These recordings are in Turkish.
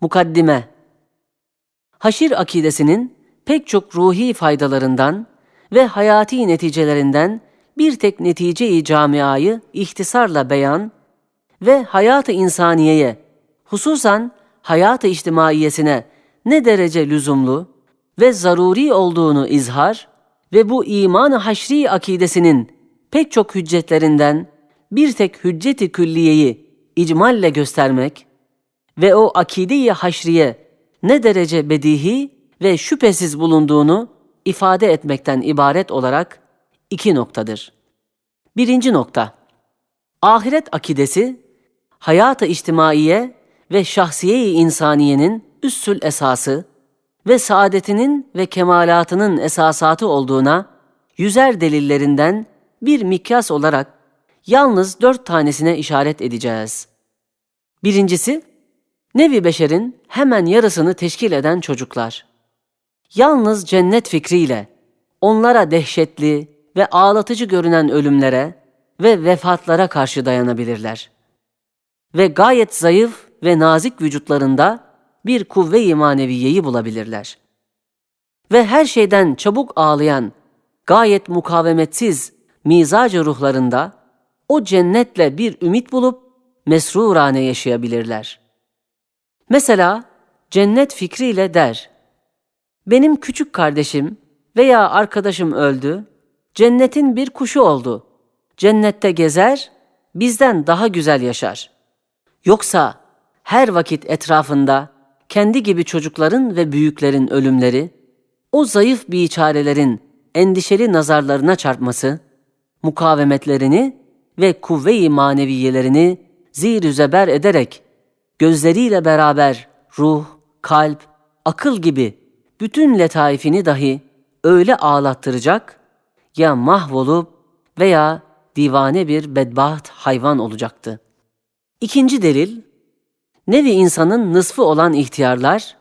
Mukaddime. Haşir akidesinin pek çok ruhi faydalarından ve hayati neticelerinden bir tek netice-i camiayı ihtisarla beyan ve hayat-ı insaniyeye, hususan hayat-ı içtimaiyesine ne derece lüzumlu ve zaruri olduğunu izhar ve bu iman-ı haşri akidesinin pek çok hüccetlerinden bir tek hücceti külliyeyi icmalle göstermek ve o akide-i haşriye ne derece bedihi ve şüphesiz bulunduğunu ifade etmekten ibaret olarak iki noktadır. Birinci nokta, ahiret akidesi, hayat-ı içtimaiye ve şahsiye-i insaniyenin üssül esası ve saadetinin ve kemalatının esasatı olduğuna yüzer delillerinden bir mikyas olarak yalnız dört tanesine işaret edeceğiz. Birincisi, nevi beşerin hemen yarısını teşkil eden çocuklar. Yalnız cennet fikriyle onlara dehşetli ve ağlatıcı görünen ölümlere ve vefatlara karşı dayanabilirler. Ve gayet zayıf ve nazik vücutlarında bir kuvve-i maneviyeyi bulabilirler. Ve her şeyden çabuk ağlayan, gayet mukavemetsiz mizacı ruhlarında o cennetle bir ümit bulup mesrurane yaşayabilirler. Mesela cennet fikriyle der, benim küçük kardeşim veya arkadaşım öldü, cennetin bir kuşu oldu. Cennette gezer, bizden daha güzel yaşar. Yoksa her vakit etrafında kendi gibi çocukların ve büyüklerin ölümleri, o zayıf biçarelerin endişeli nazarlarına çarpması, mukavemetlerini ve kuvve-i maneviyelerini zir zeber ederek gözleriyle beraber ruh, kalp, akıl gibi bütün letaifini dahi öyle ağlattıracak ya mahvolup veya divane bir bedbaht hayvan olacaktı. İkinci delil, nevi insanın nısfı olan ihtiyarlar,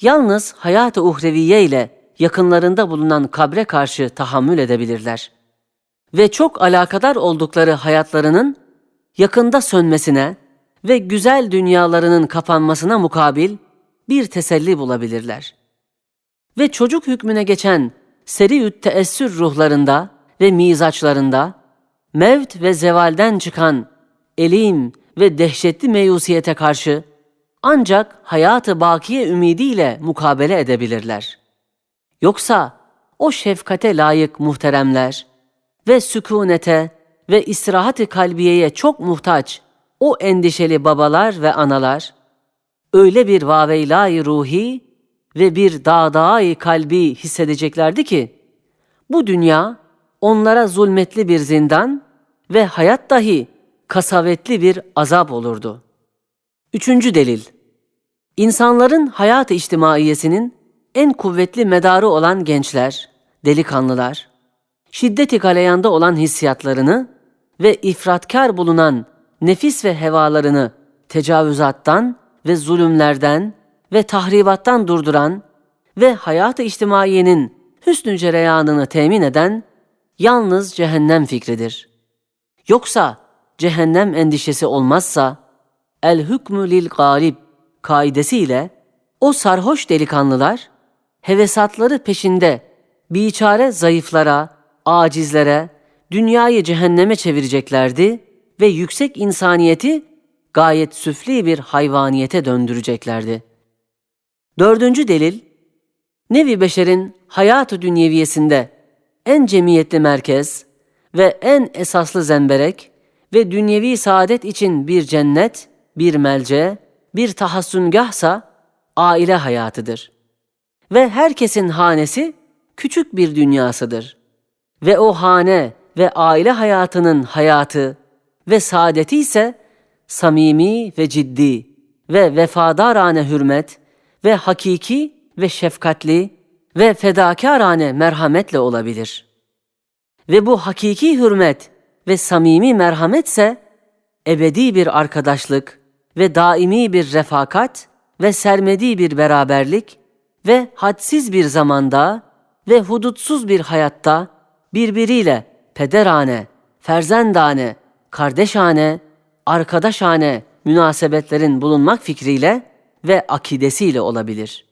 yalnız hayat-ı uhreviye ile yakınlarında bulunan kabre karşı tahammül edebilirler. Ve çok alakadar oldukları hayatlarının yakında sönmesine ve güzel dünyalarının kapanmasına mukabil bir teselli bulabilirler. Ve çocuk hükmüne geçen seri teessür ruhlarında ve mizaçlarında mevt ve zevalden çıkan elim ve dehşetli meyusiyete karşı ancak hayatı bakiye ümidiyle mukabele edebilirler. Yoksa o şefkate layık muhteremler ve sükunete ve istirahat-ı kalbiyeye çok muhtaç o endişeli babalar ve analar, öyle bir vaveylay ruhi ve bir dağdağay kalbi hissedeceklerdi ki, bu dünya onlara zulmetli bir zindan ve hayat dahi kasavetli bir azap olurdu. Üçüncü delil, insanların hayat-ı içtimaiyesinin en kuvvetli medarı olan gençler, delikanlılar, şiddeti galeyanda olan hissiyatlarını ve ifratkar bulunan nefis ve hevalarını tecavüzattan ve zulümlerden ve tahribattan durduran ve hayat-ı içtimaiyenin hüsnü cereyanını temin eden yalnız cehennem fikridir. Yoksa cehennem endişesi olmazsa el hükmü lil galib kaidesiyle o sarhoş delikanlılar hevesatları peşinde biçare zayıflara, acizlere, dünyayı cehenneme çevireceklerdi ve yüksek insaniyeti gayet süfli bir hayvaniyete döndüreceklerdi. Dördüncü delil, nevi beşerin hayatı dünyeviyesinde en cemiyetli merkez ve en esaslı zemberek ve dünyevi saadet için bir cennet, bir melce, bir tahassüngahsa aile hayatıdır. Ve herkesin hanesi küçük bir dünyasıdır. Ve o hane ve aile hayatının hayatı ve saadeti ise samimi ve ciddi ve vefadarane hürmet ve hakiki ve şefkatli ve fedakarane merhametle olabilir. Ve bu hakiki hürmet ve samimi merhametse ebedi bir arkadaşlık ve daimi bir refakat ve sermedi bir beraberlik ve hadsiz bir zamanda ve hudutsuz bir hayatta birbiriyle pederane, ferzendane, kardeşane, arkadaşane münasebetlerin bulunmak fikriyle ve akidesiyle olabilir.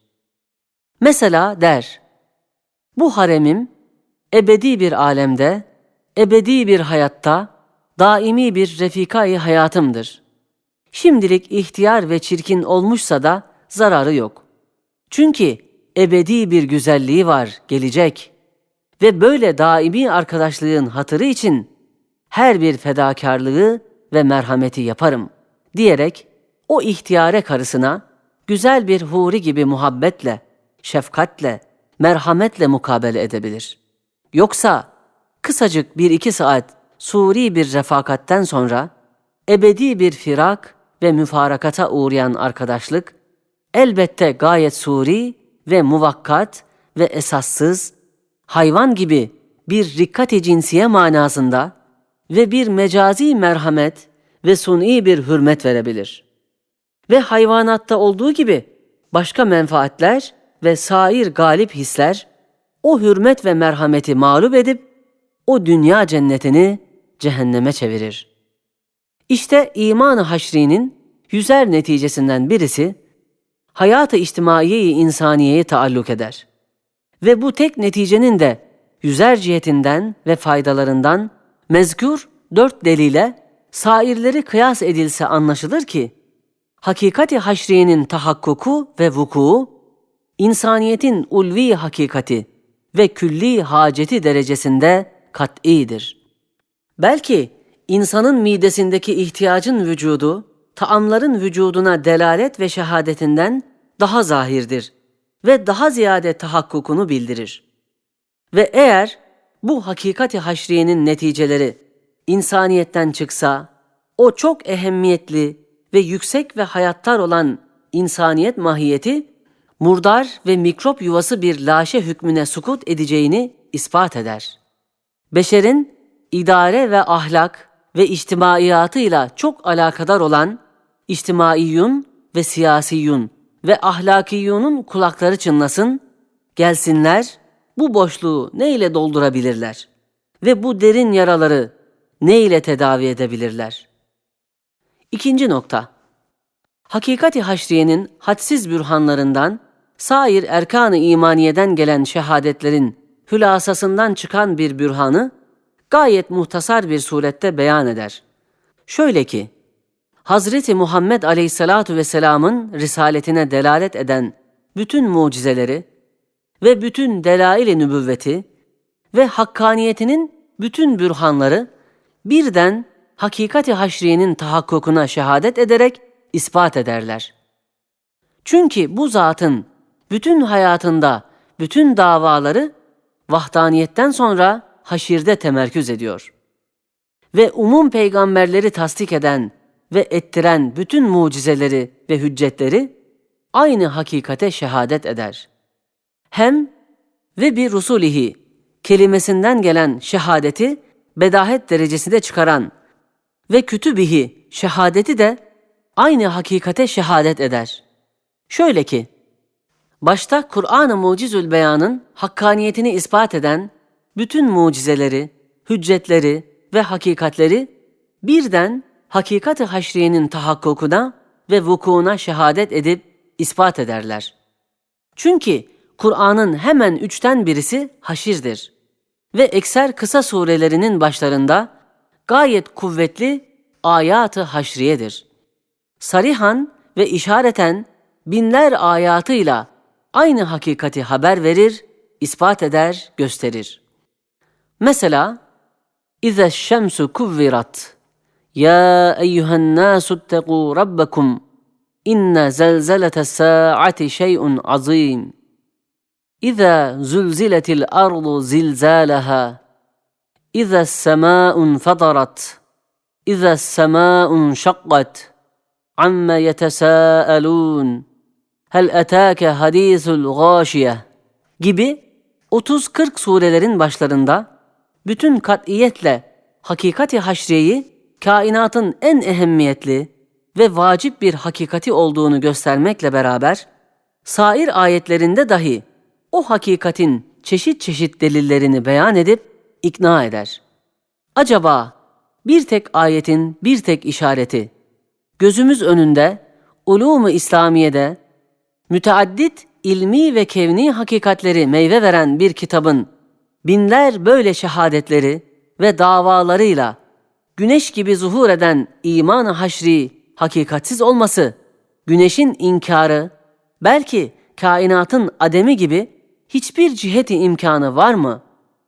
Mesela der, bu haremim ebedi bir alemde, ebedi bir hayatta, daimi bir refikayı hayatımdır. Şimdilik ihtiyar ve çirkin olmuşsa da zararı yok. Çünkü ebedi bir güzelliği var, gelecek. Ve böyle daimi arkadaşlığın hatırı için her bir fedakarlığı ve merhameti yaparım diyerek o ihtiyare karısına güzel bir huri gibi muhabbetle, şefkatle, merhametle mukabele edebilir. Yoksa kısacık bir iki saat suri bir refakatten sonra ebedi bir firak ve müfarakata uğrayan arkadaşlık elbette gayet suri ve muvakkat ve esassız, hayvan gibi bir rikkati cinsiye manasında ve bir mecazi merhamet ve suni bir hürmet verebilir. Ve hayvanatta olduğu gibi başka menfaatler ve sair galip hisler o hürmet ve merhameti mağlup edip o dünya cennetini cehenneme çevirir. İşte iman-ı haşrinin yüzer neticesinden birisi hayat-ı içtimaiye-i insaniyeye taalluk eder. Ve bu tek neticenin de yüzer cihetinden ve faydalarından mezkur dört delile sairleri kıyas edilse anlaşılır ki, hakikati haşriyenin tahakkuku ve vuku, insaniyetin ulvi hakikati ve külli haceti derecesinde kat'idir. Belki insanın midesindeki ihtiyacın vücudu, taamların vücuduna delalet ve şehadetinden daha zahirdir ve daha ziyade tahakkukunu bildirir. Ve eğer bu hakikati haşriyenin neticeleri insaniyetten çıksa, o çok ehemmiyetli ve yüksek ve hayattar olan insaniyet mahiyeti, murdar ve mikrop yuvası bir laşe hükmüne sukut edeceğini ispat eder. Beşerin idare ve ahlak ve içtimaiyatıyla çok alakadar olan içtimaiyun ve siyasiyun ve ahlakiyunun kulakları çınlasın, gelsinler, bu boşluğu ne ile doldurabilirler ve bu derin yaraları ne ile tedavi edebilirler? İkinci nokta. Hakikati haşriyenin hadsiz bürhanlarından, sair erkan-ı imaniyeden gelen şehadetlerin hülasasından çıkan bir bürhanı gayet muhtasar bir surette beyan eder. Şöyle ki, Hazreti Muhammed Aleyhisselatu Vesselam'ın risaletine delalet eden bütün mucizeleri ve bütün delail-i nübüvveti ve hakkaniyetinin bütün bürhanları birden hakikati haşriyenin tahakkukuna şehadet ederek ispat ederler. Çünkü bu zatın bütün hayatında bütün davaları vahdaniyetten sonra haşirde temerküz ediyor. Ve umum peygamberleri tasdik eden ve ettiren bütün mucizeleri ve hüccetleri aynı hakikate şehadet eder. Hem ve bir rusulihi kelimesinden gelen şehadeti bedahet derecesinde çıkaran ve kütübihi şehadeti de aynı hakikate şehadet eder. Şöyle ki, başta Kur'an-ı Mucizül Beyan'ın hakkaniyetini ispat eden bütün mucizeleri, hüccetleri ve hakikatleri birden hakikat-ı haşriyenin tahakkukuna ve vukuuna şehadet edip ispat ederler. Çünkü Kur'an'ın hemen üçten birisi haşirdir ve ekser kısa surelerinin başlarında gayet kuvvetli ayatı haşriyedir. Sarihan ve işareten binler ayatıyla aynı hakikati haber verir, ispat eder, gösterir. Mesela İza şemsu kuvvirat Ya eyyuhen nasu ittegu rabbakum İnne zelzelete saati şey'un azim İza zulziletil ardu zilzalaha. İza sema'un fatarat. İza sema'un şakkat. Amma yetesâelûn. Hel etâke hadîsul gâşiye. Gibi 30-40 surelerin başlarında bütün katiyetle hakikati haşriyeyi kainatın en ehemmiyetli ve vacip bir hakikati olduğunu göstermekle beraber sair ayetlerinde dahi o hakikatin çeşit çeşit delillerini beyan edip ikna eder. Acaba bir tek ayetin bir tek işareti gözümüz önünde Ulûm-u İslamiye'de müteaddit ilmi ve kevni hakikatleri meyve veren bir kitabın binler böyle şehadetleri ve davalarıyla güneş gibi zuhur eden iman-ı haşri hakikatsiz olması, güneşin inkarı, belki kainatın ademi gibi hiçbir ciheti imkanı var mı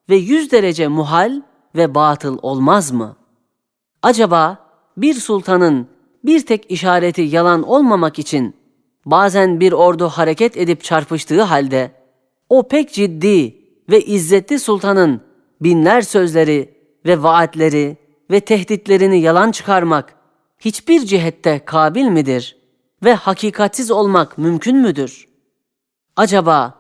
ve yüz derece muhal ve batıl olmaz mı? Acaba bir sultanın bir tek işareti yalan olmamak için bazen bir ordu hareket edip çarpıştığı halde o pek ciddi ve izzetli sultanın binler sözleri ve vaatleri ve tehditlerini yalan çıkarmak hiçbir cihette kabil midir ve hakikatsiz olmak mümkün müdür? Acaba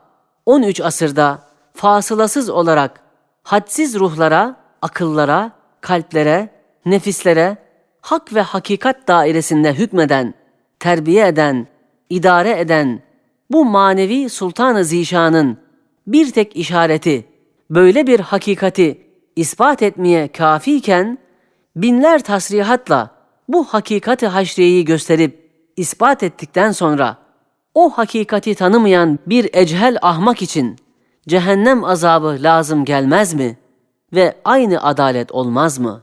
13 asırda fasılasız olarak hadsiz ruhlara, akıllara, kalplere, nefislere, hak ve hakikat dairesinde hükmeden, terbiye eden, idare eden bu manevi Sultan-ı Zişan'ın bir tek işareti böyle bir hakikati ispat etmeye kafiyken binler tasrihatla bu hakikati haşriyeyi gösterip ispat ettikten sonra o hakikati tanımayan bir echel ahmak için cehennem azabı lazım gelmez mi ve aynı adalet olmaz mı?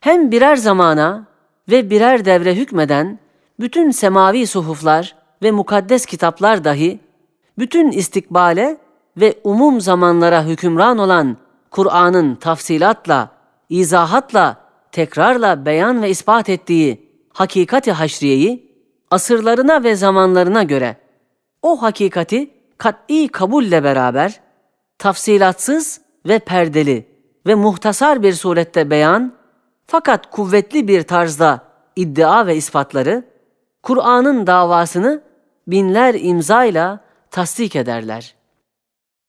Hem birer zamana ve birer devre hükmeden bütün semavi suhuflar ve mukaddes kitaplar dahi bütün istikbale ve umum zamanlara hükümran olan Kur'an'ın tafsilatla, izahatla, tekrarla beyan ve ispat ettiği hakikati haşriyeyi asırlarına ve zamanlarına göre o hakikati kat'i kabulle beraber tafsilatsız ve perdeli ve muhtasar bir surette beyan fakat kuvvetli bir tarzda iddia ve ispatları Kur'an'ın davasını binler imzayla tasdik ederler.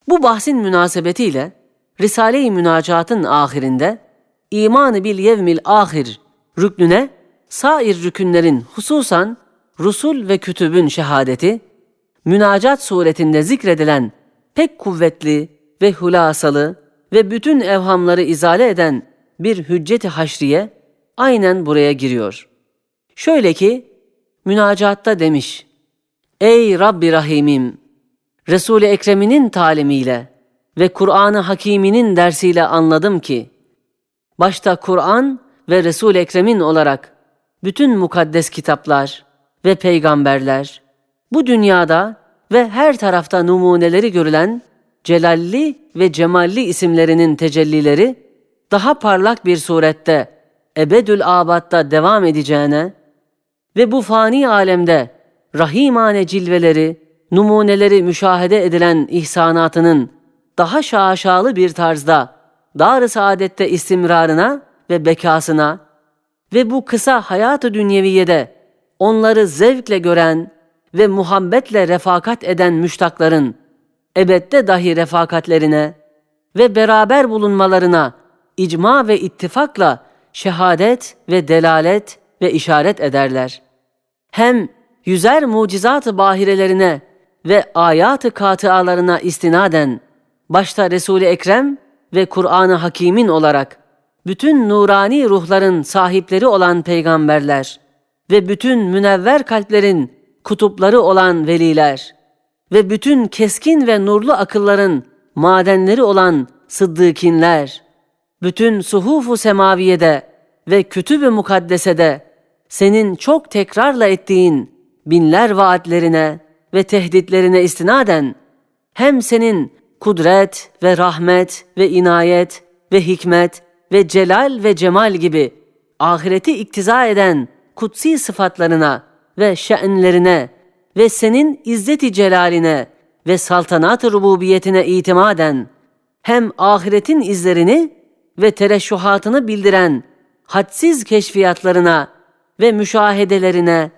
Bu bahsin münasebetiyle Risale-i Münacat'ın ahirinde imanı bil yevmil ahir rüknüne sair rükünlerin hususan Rusul ve kütübün şehadeti, münacat suretinde zikredilen pek kuvvetli ve hulasalı ve bütün evhamları izale eden bir hücceti haşriye aynen buraya giriyor. Şöyle ki, münacatta demiş, Ey Rabbi Rahimim! Resul-i Ekrem'inin talimiyle ve Kur'an-ı Hakiminin dersiyle anladım ki, başta Kur'an ve Resul-i Ekrem'in olarak bütün mukaddes kitaplar ve peygamberler, bu dünyada ve her tarafta numuneleri görülen celalli ve cemalli isimlerinin tecellileri daha parlak bir surette ebedül abatta devam edeceğine ve bu fani alemde rahimane cilveleri, numuneleri müşahede edilen ihsanatının daha şaşalı bir tarzda dar-ı saadette istimrarına ve bekasına ve bu kısa hayatı dünyeviyede onları zevkle gören ve muhabbetle refakat eden müştakların ebedde dahi refakatlerine ve beraber bulunmalarına icma ve ittifakla şehadet ve delalet ve işaret ederler. Hem yüzer mucizat-ı bahirelerine ve ayat-ı katıalarına istinaden başta Resul-i Ekrem ve Kur'an-ı Hakîm'in olarak bütün nurani ruhların sahipleri olan peygamberler ve bütün münevver kalplerin kutupları olan veliler ve bütün keskin ve nurlu akılların madenleri olan sıddıkinler, bütün suhufu semaviyede ve kütüb-ü mukaddesede senin çok tekrarla ettiğin binler vaatlerine ve tehditlerine istinaden hem senin kudret ve rahmet ve inayet ve hikmet ve celal ve cemal gibi ahireti iktiza eden kutsi sıfatlarına ve şe'nlerine ve senin izzeti celaline ve saltanat-ı rububiyetine itimaden hem ahiretin izlerini ve tereşşuhatını bildiren hadsiz keşfiyatlarına ve müşahedelerine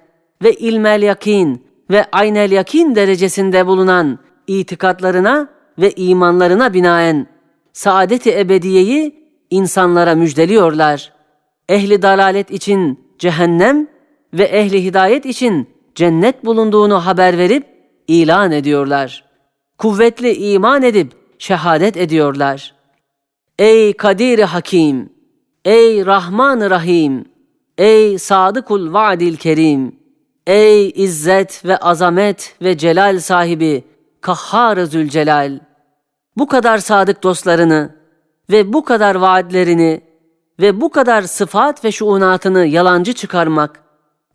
ve ilmel yakin ve aynel yakin derecesinde bulunan itikatlarına ve imanlarına binaen saadet-i ebediyeyi insanlara müjdeliyorlar. Ehli dalalet için cehennem ve ehli hidayet için cennet bulunduğunu haber verip ilan ediyorlar. Kuvvetli iman edip şehadet ediyorlar. Ey Kadir Hakim, ey Rahman Rahim, ey Sadıkul Vaadil Kerim, Ey izzet ve azamet ve celal sahibi Kahhar-ı Zülcelal! Bu kadar sadık dostlarını ve bu kadar vaatlerini ve bu kadar sıfat ve şuunatını yalancı çıkarmak,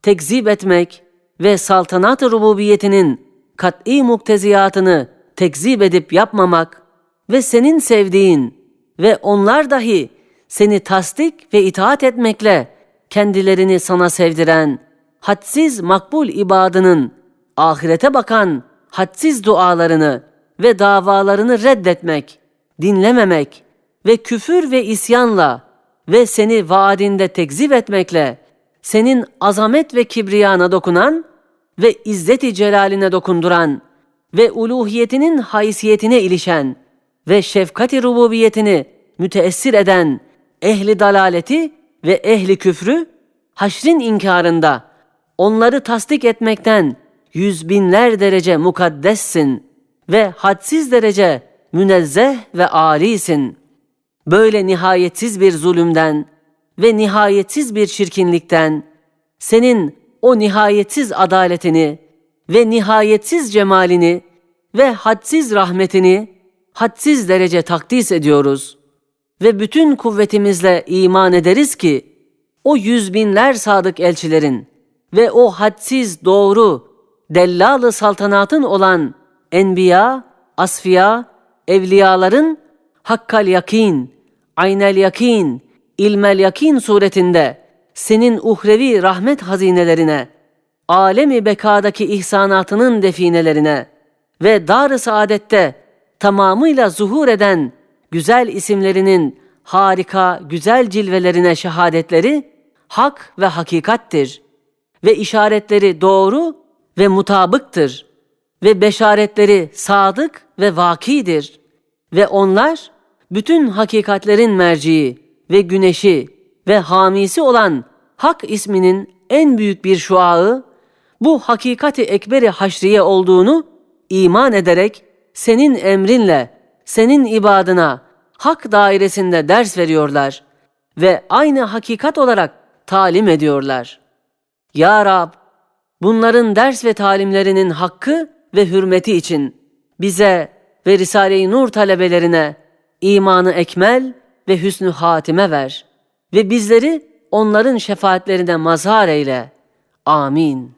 tekzip etmek ve saltanat-ı rububiyetinin kat'i mukteziyatını tekzip edip yapmamak ve senin sevdiğin ve onlar dahi seni tasdik ve itaat etmekle kendilerini sana sevdiren, hadsiz makbul ibadının ahirete bakan hadsiz dualarını ve davalarını reddetmek, dinlememek ve küfür ve isyanla ve seni vaadinde tekzip etmekle senin azamet ve kibriyana dokunan ve izzeti celaline dokunduran ve uluhiyetinin haysiyetine ilişen ve şefkati rububiyetini müteessir eden ehli dalaleti ve ehli küfrü haşrin inkarında onları tasdik etmekten yüz binler derece mukaddessin ve hadsiz derece münezzeh ve âlisin. Böyle nihayetsiz bir zulümden ve nihayetsiz bir çirkinlikten senin o nihayetsiz adaletini ve nihayetsiz cemalini ve hadsiz rahmetini hadsiz derece takdis ediyoruz. Ve bütün kuvvetimizle iman ederiz ki o yüz binler sadık elçilerin ve o hadsiz doğru dellalı saltanatın olan enbiya, asfiya, evliyaların hakkal yakin, aynel yakin, ilmel yakin suretinde senin uhrevi rahmet hazinelerine, alemi bekadaki ihsanatının definelerine ve dar-ı saadette tamamıyla zuhur eden güzel isimlerinin harika, güzel cilvelerine şehadetleri hak ve hakikattir ve işaretleri doğru ve mutabıktır ve beşaretleri sadık ve vakidir ve onlar bütün hakikatlerin merciği ve güneşi ve hamisi olan Hak isminin en büyük bir şuağı bu hakikati ekberi haşriye olduğunu iman ederek senin emrinle senin ibadına hak dairesinde ders veriyorlar ve aynı hakikat olarak talim ediyorlar. Ya Rab, bunların ders ve talimlerinin hakkı ve hürmeti için bize ve Risale-i Nur talebelerine imanı ekmel ve hüsnü hatime ver ve bizleri onların şefaatlerine mazhar eyle. Amin.